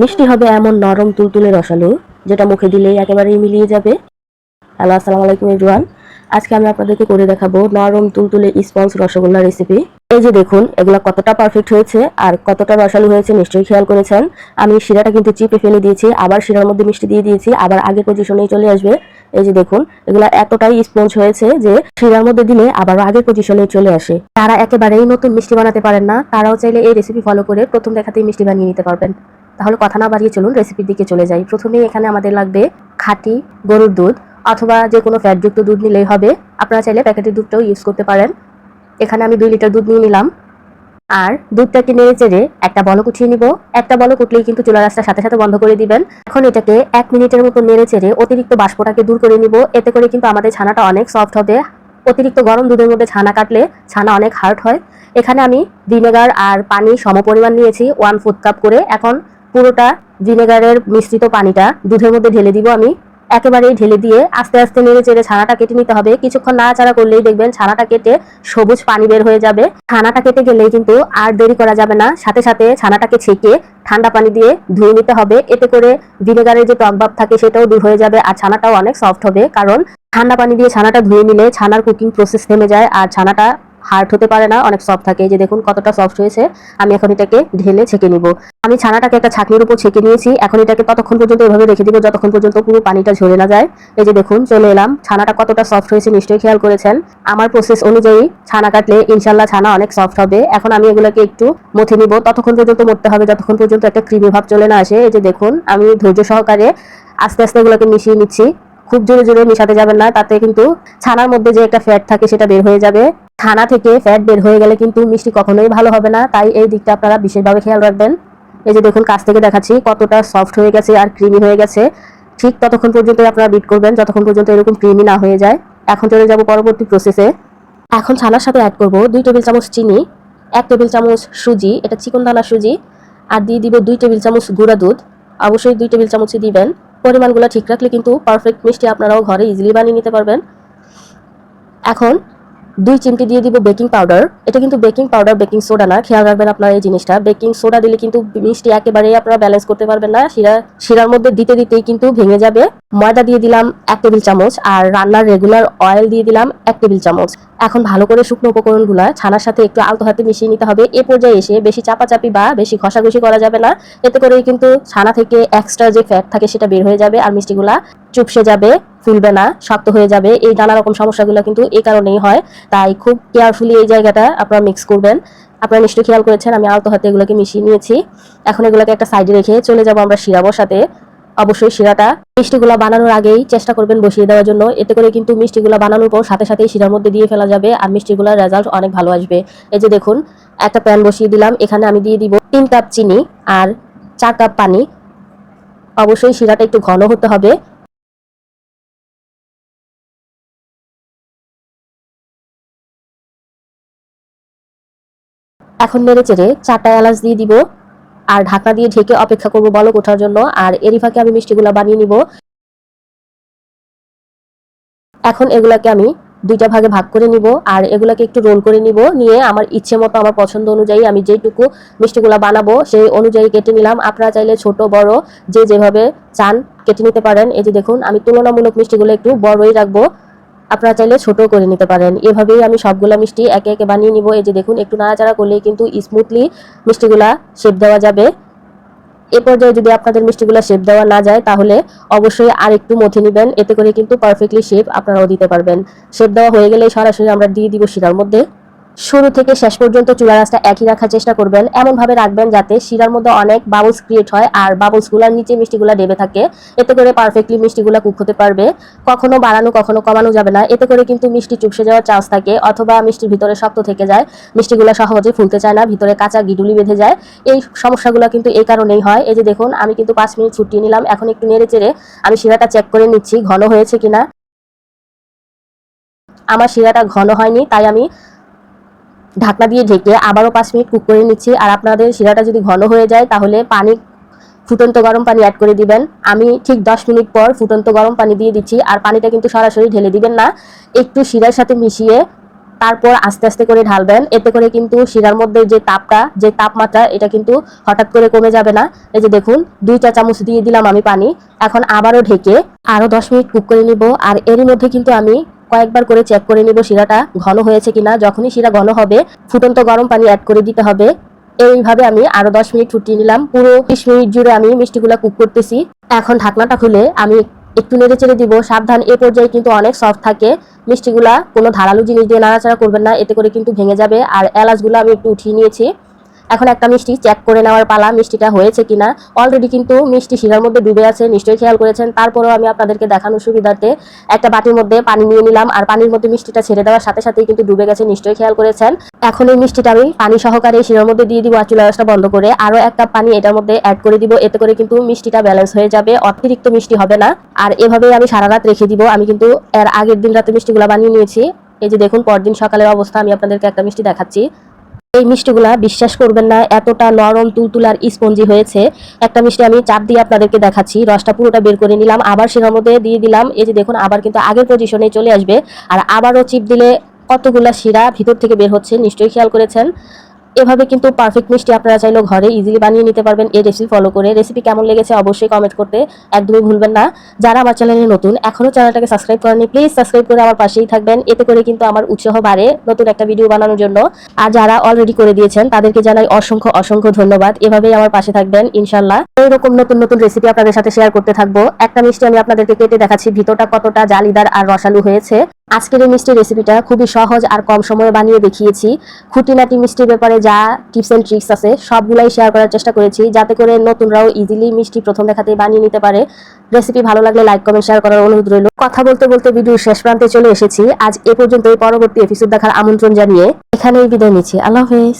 মিষ্টি হবে এমন নরম তুলতুলে রসালো, যেটা মুখে দিলেই একেবারেই মিলিয়ে যাবে। হ্যালো, আসসালামু আলাইকুম এভরিওয়ান। আজকে আমি আপনাদেরকে করে দেখাবো নরম তুলতুলে স্পঞ্জ রসগোল্লা রেসিপি এই যে দেখুন, এগুলো কতটা পারফেক্ট হয়েছে আর কতটা রসালো হয়েছে, নিশ্চয়ই খেয়াল করেছেন। আমি শিরাটা কিন্তু চিপে ফেলে দিয়েছি, আবার শিরার মধ্যে মিষ্টি দিয়ে দিয়েছি, আবার আগের পজিশনেই চলে আসবে। এই যে দেখুন, এগুলা এতটাই স্পঞ্জ হয়েছে যে শিরার মধ্যে দিলে আবার আগের পজিশনে চলে আসে। তারা একেবারেই নতুন মিষ্টি বানাতে পারেন না, তারাও চাইলে এই রেসিপি ফলো করে প্রথম দেখাতেই মিষ্টি বানিয়ে নিতে পারবেন। তাহলে কথা না বাড়িয়ে চলুন রেসিপির দিকে চলে যাই। প্রথমেই এখানে আমাদের লাগবে খাঁটি গরুর দুধ, অথবা যে কোনো ফ্যাটযুক্ত দুধ নিলেই হবে। আপনারা চাইলে প্যাকেটের দুধটাও ইউজ করতে পারেন। এখানে আমি দুই লিটার দুধ নিয়ে নিলাম। আর দুধটাকে নেড়ে চেড়ে একটা বলক উঠিয়ে নিব। একটা বলক উঠলেই কিন্তু চুলা রাস্তার সাথে সাথে বন্ধ করে দিবেন। এখন এটাকে এক মিনিটের মতো নেড়ে চেড়ে অতিরিক্ত বাষ্পটাকে দূর করে নিব। এতে করে কিন্তু আমাদের ছানাটা অনেক সফট হবে। অতিরিক্ত গরম দুধের মধ্যে ছানা কাটলে ছানা অনেক হার্ড হয়। এখানে আমি ভিনেগার আর পানি সমপরিমাণ নিয়েছি ওয়ান ফুড কাপ করে। এখন পুরোটা ভিনেগারের মিশ্রিত পানিটা দুধের মধ্যে ঢেলে দিব আমি। একেবারেই ঢেলে দিয়ে আস্তে আস্তে নেড়ে চেড়ে ছানাটা কেটে নিতে হবে। কিছুক্ষণ নাড়াচাড়া করলেই দেখবেন ছানাটা কেটে সবুজ পানি বের হয়ে যাবে। ছানাটা কেটে গেলেই কিন্তু আর দেরি করা যাবে না। সাথে সাথে ছানাটাকে ছেঁকে ঠান্ডা পানি দিয়ে ধুয়ে নিতে হবে। এতে করে ভিনেগারের যে টকভাব থাকে সেটাও দূর হয়ে যাবে আর ছানাটাও অনেক সফট হবে। কারণ ঠান্ডা পানি দিয়ে ছানাটা ধুয়ে নিলে ছানার কুকিং প্রসেস থেমে যায় আর ছানাটা হার্ড হতে পারে না, অনেক সফট থাকে। যে দেখুন কতটা সফট হয়েছে, আমি এখন এটাকে ঢেলে ছেঁকে নিব। আমি ছানাটাকে একটা ছাকনির উপর ছেঁকে নিয়েছি, এখন এটাকে ততক্ষণ পর্যন্ত এভাবে রেখে দিব, যতক্ষণ পর্যন্ত পুরো পানিটা ঝরে না যায়। এই যে দেখুন, চলে এলাম। ছানাটা কতটা সফট হয়েছে, নিশ্চয়ই খেয়াল করেছেন। আমার প্রসেস অনুযায়ী ছানা কাটলে ইনশাল্লাহ ছানা অনেক সফট হবে। এখন আমি এগুলোকে একটু মথে নিব। ততক্ষণ পর্যন্ত মরতে হবে, যতক্ষণ পর্যন্ত একটা ক্রিমি ভাব চলে না আসে। এই যে দেখুন, আমি ধৈর্য সহকারে আস্তে আস্তে এগুলোকে মিশিয়ে নিচ্ছি। খুব জোরে জোরে মিশাতে যাবেন না, তাতে কিন্তু ছানার মধ্যে যে একটা ফ্যাট থাকে, সেটা বের হয়ে যাবে। ছানা থেকে ফ্যাট বের হয়ে গেলে কিন্তু মিষ্টি কখনোই ভালো হবে না। তাই এই দিকটা আপনারা বিশেষভাবে খেয়াল রাখবেন। এই যে দেখুন, কাছ থেকে দেখাচ্ছি কতটা সফট হয়ে গেছে আর ক্রিমি হয়ে গেছে। ঠিক ততক্ষণ পর্যন্ত আপনারা বিট করবেন, যতক্ষণ পর্যন্ত এরকম ক্রিমি না হয়ে যায়। এখন চলে যাব পরবর্তী প্রসেসে এখন ছানার সাথে অ্যাড করব দুই টেবিল চামচ চিনি, এক টেবিল চামচ সুজি, এটা চিকন দানা সুজি, আর দিয়ে দিব দুই টেবিল চামচ গুঁড়া দুধ। অবশ্যই দুই টেবিল চামচই দিবেন। পরিমাণগুলো ঠিক রাখলে কিন্তু পারফেক্ট মিষ্টি আপনারাও ঘরে ইজিলি বানিয়ে নিতে পারবেন। এখন দুই চিমটি দিয়ে দিব বেকিং পাউডার। এটা কিন্তু বেকিং পাউডার, বেকিং সোডা না। খেয়াল রাখবেন আপনার এই জিনিসটা। বেকিং সোডা দিলে কিন্তু মিষ্টি একেবারেই আপনারা ব্যালেন্স করতে পারবেন না। শিরা, শিরার মধ্যে দিতে দিতেই কিন্তু ভেঙে যাবে। ময়দা দিয়ে দিলাম এক টেবিল চামচ আর রান্নার রেগুলার অয়েল দিয়ে দিলাম এক টেবিল চামচ। এখন ভালো করে শুকনো উপকরণগুলো ছানার সাথে একটু আলতো হাতে মিশিয়ে নিতে হবে। এ পর্যায়ে এসে বেশি চাপাচাপি বা বেশি ঘষাঘষি করা যাবে না। এতে করেই কিন্তু ছানা থেকে এক্সট্রা যে ফ্যাট থাকে সেটা বের হয়ে যাবে আর মিষ্টিগুলা চুপসে যাবে। ফুলবে না, শক্ত হয়ে যাবে। এই নানা রকম সমস্যাগুলো কিন্তু এই কারণেই হয়। তাই খুব কেয়ারফুলি এই জায়গাটা আপনারা মিক্স করবেন। আপনারা নিশ্চয়ই খেয়াল করেছেন, আমি আলতো হাতে এগুলোকে মিশিয়ে নিয়েছি। এখন এগুলোকে একটা সাইডে রেখে চলে যাব আমরা শিরা বসাতে। অবশ্যই শিরাটা মিষ্টিগুলো বানানোর আগেই চেষ্টা করবেন বসিয়ে দেওয়ার জন্য। এতে করে কিন্তু মিষ্টিগুলো বানানোর পর সাথে সাথেই শিরার মধ্যে দিয়ে ফেলা যাবে আর মিষ্টিগুলোর রেজাল্ট অনেক ভালো আসবে। এই যে দেখুন, একটা প্যান বসিয়ে দিলাম। এখানে আমি দিয়ে দিব তিন কাপ চিনি আর চার কাপ পানি। অবশ্যই শিরাটা একটু ঘন হতে হবে। এখন নেড়ে চেড়ে চারটা এলাচ দিয়ে দিব, আর ঢাকনা দিয়ে ঢেকে অপেক্ষা করব বলক ওঠার জন্য, আর এরই ফাঁকে আমি মিষ্টিগুলো বানিয়ে নিব। এখন এগুলাকে আমি দুইটা ভাগে ভাগ করে নিব, আর এগুলাকে একটু রোল করে নিব, নিয়ে আমার ইচ্ছে মতো, আমার পছন্দ অনুযায়ী আমি যেটুকু মিষ্টিগুলা বানাবো, সেই অনুযায়ী কেটে নিলাম। আপনারা চাইলে ছোট, বড়, যে যেভাবে চান কেটে নিতে পারেন। এই যে দেখুন, আমি তুলনামূলক মিষ্টিগুলো একটু বড়ই রাখব। আপনারা চাইলে ছোট করে নিতে পারেন। এভাবেই আমি সবগুলা মিষ্টি একে একে বানিয়ে নিব। এই যে দেখুন, একটু নাড়াচাড়া করলেই কিন্তু স্মুথলি মিষ্টিগুলা শেপ দেওয়া যাবে। এ পর্যায়ে যদি আপনাদের মিষ্টিগুলো শেপ দেওয়া না যায়, তাহলে অবশ্যই আর একটু মথে নেবেন। এতে করে কিন্তু পারফেক্টলি শেপ আপনারাও দিতে পারবেন। শেপ দেওয়া হয়ে গেলে সরাসরি আমরা দিয়ে দিব শিরার মধ্যে। শুরু থেকে শেষ পর্যন্ত চুলা রাস্তা একই রাখার চেষ্টা করবেন। এমন ভাবে রাখবেন যাতে শিরার মধ্যে অনেক বাবলস ক্রিয়েট হয় আর বাবলসগুলার নিচে মিষ্টিগুলা ডেবে থাকে। এতে করে পারফেক্টলি মিষ্টিগুলা কুক হতে পারবে। কখনো বাড়ানো, কখনো কমানো যাবে না। এতে করে কিন্তু মিষ্টি চুপসে যাওয়ার চান্স থাকে অথবা মিষ্টির ভিতরে শক্ত থেকে যায়। মিষ্টিগুলো সহজে ফুলতে চায় না, ভিতরে কাঁচা গিডুলি বেঁধে যায়। এই সমস্যাগুলো কিন্তু এই কারণেই হয়। এই যে দেখুন, আমি কিন্তু পাঁচ মিনিট ছুটিয়ে নিলাম। এখন একটু নেড়ে চেড়ে আমি শিরাটা চেক করে নিচ্ছি, ঘন হয়েছে কিনা। আমার শিরাটা ঘন হয়নি, তাই আমি ঢাকনা দিয়ে ঢেকে আবারও পাঁচ মিনিট কুক করে নিচ্ছি। আর আপনাদের শিরাটা যদি ঘন হয়ে যায়, তাহলে পানি, ফুটন্ত গরম পানি অ্যাড করে দিবেন। আমি ঠিক দশ মিনিট পর ফুটন্ত গরম পানি দিয়ে দিচ্ছি, আর পানিটা কিন্তু সরাসরি ঢেলে দিবেন না। একটু শিরার সাথে মিশিয়ে তারপর আস্তে আস্তে করে ঢালবেন। এতে করে কিন্তু শিরার মধ্যে যে তাপটা, যে তাপমাত্রা, এটা কিন্তু হঠাৎ করে কমে যাবে না। এই যে দেখুন, দুই চা চামচ দিয়ে দিলাম আমি পানি। এখন আবারও ঢেকে আরও দশ মিনিট কুক করে নিব। আর এরই মধ্যে কিন্তু আমি কয়েকবার করে চেক করে নিব শিরাটা ঘন হয়েছে কিনা। যখনই শিরা ঘন হবে, ফুটন্ত গরম পানি অ্যাড করে দিতে হবে। এইভাবে আমি আরও দশ মিনিট ফুটিয়ে নিলাম। পুরো বিশ মিনিট জুড়ে আমি মিষ্টিগুলা কুক করতেছি। এখন ঢাকনাটা খুলে আমি একটু নেড়ে চেড়ে দিব। সাবধান, এ পর্যায়ে কিন্তু অনেক সফট থাকে। মিষ্টিগুলা কোনো ধারালো জিনিস দিয়ে নাড়াচাড়া করবেন না, এতে করে কিন্তু ভেঙে যাবে। আর এলাচগুলো আমি একটু উঠিয়ে নিয়েছি। এখন একটা মিষ্টি চেক করে নেওয়ার পালা মিষ্টিটা হয়েছে কিনা। অলরেডি কিন্তু মিষ্টি শিরার মধ্যে ডুবে আছে, নিশ্চয়ই খেয়াল করেছেন। তারপরেও আমি আপনাদেরকে দেখানোর সুবিধার্থে একটা বাটির মধ্যে পানি নিয়ে নিলাম আর পানির মধ্যে মিষ্টিটা ছেড়ে দেওয়ার সাথে সাথেই কিন্তু ডুবে গেছে, নিশ্চয়ই খেয়াল করেছেন। এখন এই মিষ্টিটা আমি পানি সহকারে শিরার মধ্যে দিয়ে দিব আর চুলা আঁচটা বন্ধ করে আরও এক কাপ পানি এটার মধ্যে অ্যাড করে দিব। এতে করে কিন্তু মিষ্টিটা ব্যালেন্স হয়ে যাবে, অতিরিক্ত মিষ্টি হবে না। আর এভাবেই আমি সারা রাত রেখে দিব। আমি কিন্তু এর আগের দিন রাতে মিষ্টিগুলো বানিয়ে নিয়েছি। এই যে দেখুন, পরদিন সকালের অবস্থা, আমি আপনাদেরকে একটা মিষ্টি দেখাচ্ছি। এই মিষ্টিগুলা বিশ্বাস করবেন না, এতটা নরম তুলতুলার স্পঞ্জি হয়েছে। একটা মিষ্টি আমি চাপ দিয়ে আপনাদেরকে দেখাচ্ছি, রসটা পুরোটা বের করে নিলাম, আবার সেটার মধ্যে দিয়ে দিলাম, এই যে দেখুন, আবার কিন্তু আগের পজিশনে চলে আসবে, আর আবারও চিপ দিলে কতগুলা শিরা ভিতর থেকে বের হচ্ছে, নিশ্চয়ই খেয়াল করেছেন। এভাবে কিন্তু পারফেক্ট মিষ্টি আপনারা চাইলেও ঘরে ইজিলি বানিয়ে নিতে পারবেন। এই রেসিপি ফলো করে। রেসিপি কেমন লেগেছে অবশ্যই কমেন্ট করতে একদমই ভুলবেন না। যারা আমার চ্যানেলে নতুন, এখনও চ্যানেলটাকে সাবস্ক্রাইব করেনি প্লিজ সাবস্ক্রাইব করে আমার পাশেই থাকবেন। এতে করে কিন্তু আমার উৎসাহ বাড়ে নতুন একটা ভিডিও বানানোর জন্য। আর যারা অলরেডি করে দিয়েছেন, তাদেরকে জানাই অসংখ্য অসংখ্য ধন্যবাদ। এভাবেই আমার পাশে থাকবেন ইনশাল্লাহ এইরকম নতুন নতুন রেসিপি আপনাদের সাথে শেয়ার করতে থাকব। একটা মিষ্টি আমি আপনাদেরকে কেটে দেখাচ্ছি, ভিতরটা কতটা জালিদার আর রসালু হয়েছে। আজকের এই মিষ্টির রেসিপিটা খুবই সহজ আর কম সময়ে বানিয়ে দেখিয়েছি। খুঁটিনাটি মিষ্টির ব্যাপারে যা টিপস অ্যান্ড ট্রিক্স আছে, সবগুলাই শেয়ার করার চেষ্টা করেছি যাতে করে নতুনরাও ইজিলি মিষ্টি প্রথম দেখাতেই বানিয়ে নিতে পারে। রেসিপি ভালো লাগলে লাইক কমেন্ট শেয়ার করার অনুরোধ রইল। কথা বলতে বলতে ভিডিওর শেষ প্রান্তে চলে এসেছি। আজ এ পর্যন্ত পরবর্তী এপিসোড দেখার আমন্ত্রণ জানিয়ে এখানেই বিদায় নিচ্ছি। আল্লাহ হাফেজ।